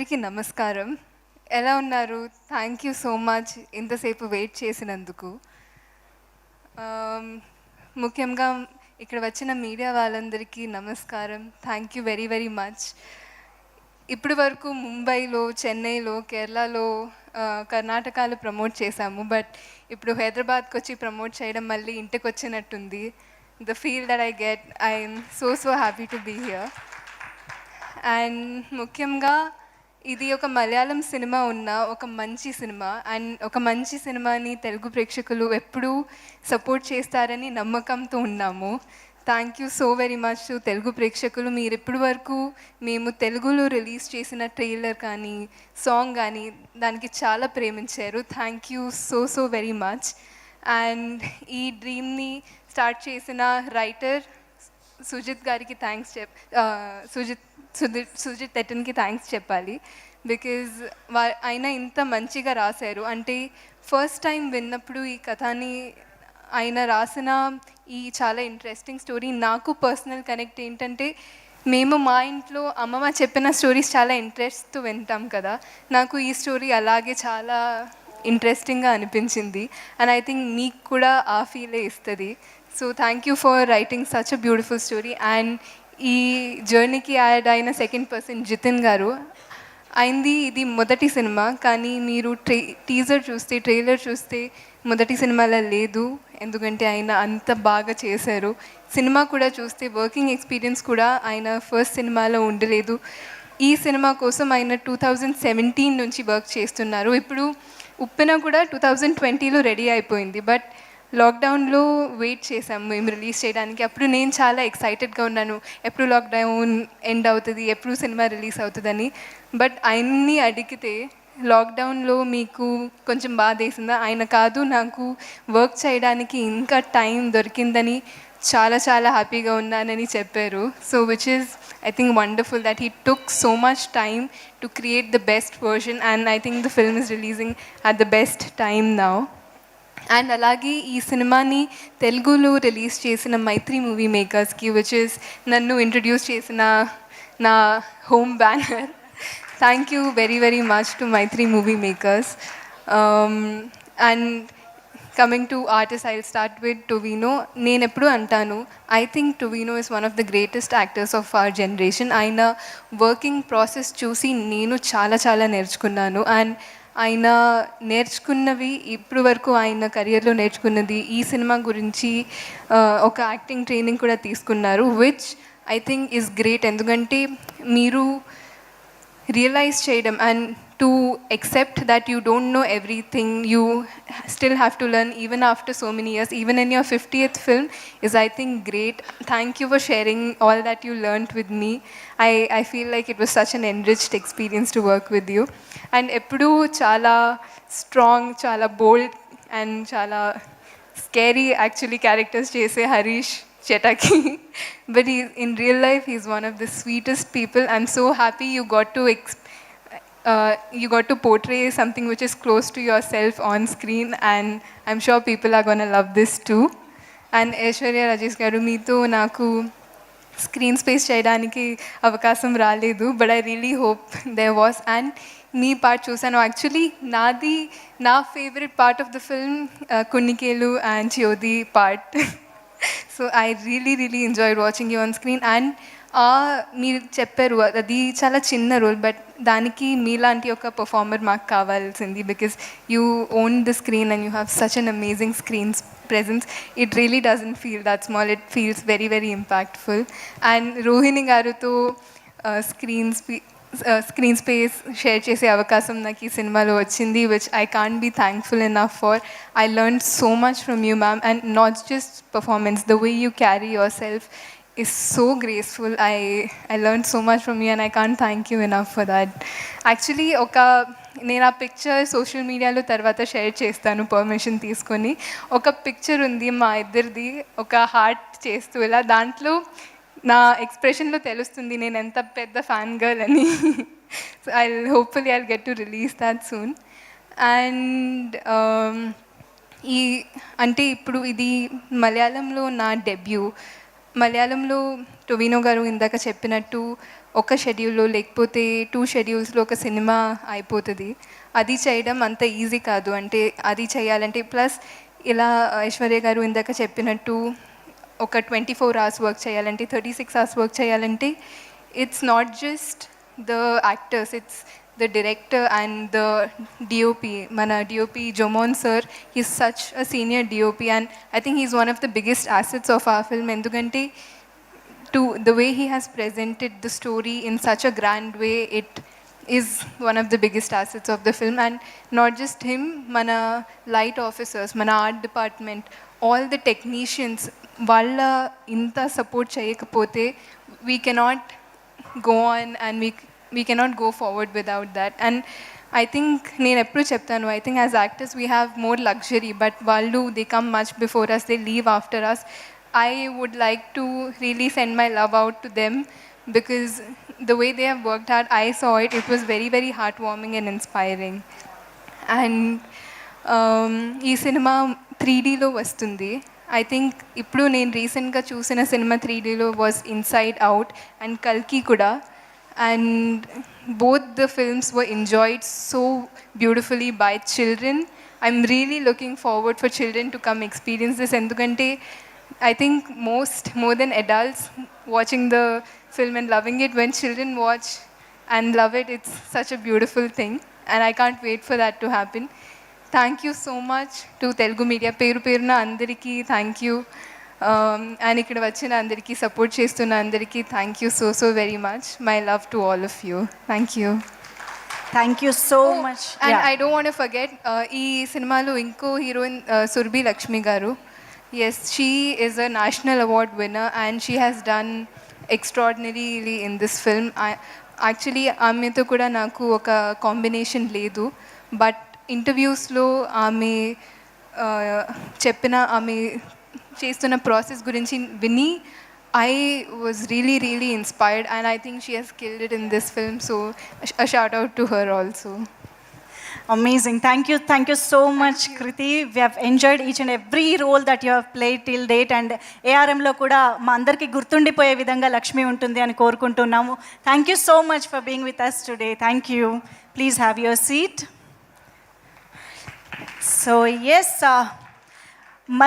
అందరికీ నమస్కారం. ఎలా ఉన్నారు? థ్యాంక్ యూ సో మచ్ ఇంతసేపు వెయిట్ చేసినందుకు. ముఖ్యంగా ఇక్కడ వచ్చిన మీడియా వాళ్ళందరికీ నమస్కారం. Thank you very very much ఇప్పటి వరకు ముంబైలో చెన్నైలో కేరళలో కర్ణాటకలో ప్రమోట్ చేశాము. బట్ ఇప్పుడు హైదరాబాద్కి వచ్చి ప్రమోట్ చేయడం మళ్ళీ ఇంటికి వచ్చినట్టుంది the feel that I get I'm so so happy to be here and ముఖ్యంగా ఇది ఒక మలయాళం సినిమా ఉన్న ఒక మంచి సినిమా. అండ్ ఒక మంచి సినిమాని తెలుగు ప్రేక్షకులు ఎప్పుడూ సపోర్ట్ చేస్తారని నమ్మకంతో ఉన్నాము. Thank you so very much Telugu ప్రేక్షకులు మీరు ఇప్పటి వరకు మేము తెలుగులో రిలీజ్ చేసిన ట్రైలర్ కానీ సాంగ్ కానీ దానికి చాలా ప్రేమించారు. Thank you so so very much and ఈ డ్రీమ్ని స్టార్ట్ చేసిన రైటర్ సుజిత్ గారికి థ్యాంక్స్ చెప్ సుజిత్ సుజిత్ సుజిత్ ఎటన్కి థ్యాంక్స్ చెప్పాలి. బికాజ్ వా ఆయన ఇంత మంచిగా రాశారు. అంటే ఫస్ట్ టైం విన్నప్పుడు ఈ కథని ఆయన రాసిన ఈ చాలా ఇంట్రెస్టింగ్ స్టోరీ నాకు పర్సనల్ కనెక్ట్ ఏంటంటే మేము మా ఇంట్లో అమ్మమ్మ చెప్పిన స్టోరీస్ చాలా ఇంట్రెస్ట్తో వింటాం కదా. నాకు ఈ స్టోరీ అలాగే చాలా ఇంట్రెస్టింగ్గా అనిపించింది. అండ్ ఐ థింక్ మీకు కూడా ఆ ఫీలే ఇస్తుంది. So thank you for writing such a beautiful story and ఈ జర్నీకి యాడ్ అయిన సెకండ్ పర్సన్ జితిన్ గారు. అయింది ఇది మొదటి సినిమా కానీ మీరు ట్రే టీజర్ చూస్తే ట్రైలర్ చూస్తే మొదటి సినిమాలో లేదు. ఎందుకంటే ఆయన అంత బాగా చేశారు. సినిమా కూడా చూస్తే వర్కింగ్ ఎక్స్పీరియన్స్ కూడా ఆయన ఫస్ట్ సినిమాలో ఉండలేదు. ఈ సినిమా కోసం ఆయన టూ థౌజండ్ సెవెంటీన్ నుంచి వర్క్ చేస్తున్నారు. ఇప్పుడు ఉప్పెన కూడా టూ థౌజండ్ ట్వంటీలో రెడీ అయిపోయింది. బట్ లాక్డౌన్లో వెయిట్ చేసాము మేము రిలీజ్ చేయడానికి. అప్పుడు నేను చాలా ఎక్సైటెడ్గా ఉన్నాను. ఎప్పుడు లాక్డౌన్ ఎండ్ అవుతుంది ఎప్పుడు సినిమా రిలీజ్ అవుతుందని. బట్ ఆయన్ని అడిగితే లాక్డౌన్లో మీకు కొంచెం బాధ వేసిందా ఆయన కాదు నాకు వర్క్ చేయడానికి ఇంకా టైం దొరికిందని చాలా చాలా హ్యాపీగా ఉన్నానని చెప్పారు. So which is I think wonderful that he took so much time to create the best version and I think the film is releasing at the best time now and అలాగే ఈ సినిమాని తెలుగులో రిలీజ్ చేసిన Mythri movie మేకర్స్కి which is నన్ను introduce చేసిన నా home banner thank you very very much to Mythri movie makers. And coming to artist I start with Tovino నేను ఎప్పుడు అంటాను I think Tovino is one of the greatest actors of our generation ఆయన working process చూసి నేను చాలా చాలా నేర్చుకున్నాను. And ఆయన నేర్చుకున్నవి ఇప్పుడు వరకు ఆయన కెరియర్లో నేర్చుకున్నది ఈ సినిమా గురించి ఒక యాక్టింగ్ ట్రైనింగ్ కూడా తీసుకున్నారు which I think is great ఎందుకంటే మీరు రియలైజ్ చేయడం and to accept that you don't know everything, you still have to learn even after so many years, even in your 50th film, is I think great. Thank you for sharing all that you learned with me. I, I feel like it was such an enriched experience to work with you. And Eppudu chala strong, chala bold, and chala scary actually characters, Jese Harish. Chetaki, but he, in real life, he's one of the sweetest people. I'm so happy you got to experience uh, you got to portray something which is close to yourself on screen, and I'm sure people are gonna love this too. And Aishwarya Rajesh garu మీతో నాకు screen space చేయడానికి అవకాశం రాలేదు but I really hope they was and me part చూసాను actually నాది నా favourite part of the film కున్నికేలు and చ్యోది part so I really really enjoy watching you on screen and మీరు చెప్పారు అది చాలా చిన్న రోల్ బట్ దానికి మీలాంటి ఒక పర్ఫార్మర్ మాకు కావాల్సింది because you own the screen and you have such an amazing screens presence it really doesn't feel that small it feels very very impactful and Rohini గారితో స్క్రీన్ స్క్రీన్ స్పేస్ షేర్ చేసే అవకాశం నాకు ఈ సినిమాలో వచ్చింది which I can be thankful enough for I learn so much from you ma'am and not just performance the way you carry yourself is so graceful. I I learned so much from you and I can't thank you enough for that. Actually, ఒక నేను ఆ picture social మీడియాలో తర్వాత share చేస్తాను permission తీసుకొని. ఒక picture ఉంది మా ఇద్దరిది ఒక హార్ట్ చేస్తూ ఇలా. దాంట్లో నా ఎక్స్ప్రెషన్లో తెలుస్తుంది నేను ఎంత పెద్ద ఫ్యాన్ గర్ల్ అని. So I hopefully I get to release that soon and ఈ అంటే ఇప్పుడు ఇది మలయాళంలో నా డెబ్యూ మలయాళంలో టొవినో గారు ఇందాక చెప్పినట్టు ఒక షెడ్యూల్లో లేకపోతే టూ షెడ్యూల్స్లో ఒక సినిమా అయిపోతుంది. అది చేయడం అంత ఈజీ కాదు. అంటే అది చేయాలంటే ప్లస్ ఇలా ఐశ్వర్య గారు ఇందాక చెప్పినట్టు ఒక ట్వంటీ ఫోర్ అవర్స్ వర్క్ చేయాలంటే థర్టీ సిక్స్ అవర్స్ వర్క్ చేయాలంటే it's not just the actors it's the director and the DOP మన DOP Jomon sir he's such a senior DOP and I think he's one of the biggest assets of a film ఎందుకంటే to the way he has presented the story in such a grand way it is one of the biggest assets of the film and not just him mana light officers mana art department all the technicians వాళ్ళ ఇంత support చేయకపోతే we cannot go on and we We cannot go forward without that and I think నేను ఎప్పుడు చెప్తాను I think as actors we have more luxury but వాళ్ళు they come much before us they leave after us I would like to really send my love out to them them the way they have worked hard I saw it it was very very heartwarming and inspiring and ఈ cinema three డీలో వస్తుంది. I think ఇప్పుడు నేను రీసెంట్గా చూసిన cinema three డీలో was inside out and కల్కి కూడా. and both the films were enjoyed so beautifully by children. I'm really looking forward for children to come experience this Endukante. I think most, more than adults, watching the film and loving it, when children watch and love it, it's such a beautiful thing. And I can't wait for that to happen. Thank you so much to Telugu Media. Peru Peruna Andariki, thank you. And ఇక్కడ వచ్చిన అందరికీ support చేస్తున్న అందరికీ thank you so so very much my love to all of you thank you thank you so much and I don't want forget uh, ఈ సినిమాలో ఇంకో heroine Surbhi Lakshmi garu. Yes she is a national award winner and she has done extraordinarily in this film actually ఆమెతో కూడా నాకు ఒక combination లేదు. But ఇంటర్వ్యూస్లో ఆమె uh, చెప్పిన ఆమె చేస్తున్న ప్రాసెస్ గురించి విని I was really really inspired and I think she has killed it in this film so shout out to her also amazing thank you thank you so much Krithi we have enjoyed each and every role that you have play till date and ఏఆర్ఎంలో కూడా మా అందరికీ గుర్తుండిపోయే విధంగా లక్ష్మి ఉంటుంది అని కోరుకుంటున్నాము. Thank you so much for being with us today thank you please have your seat so yes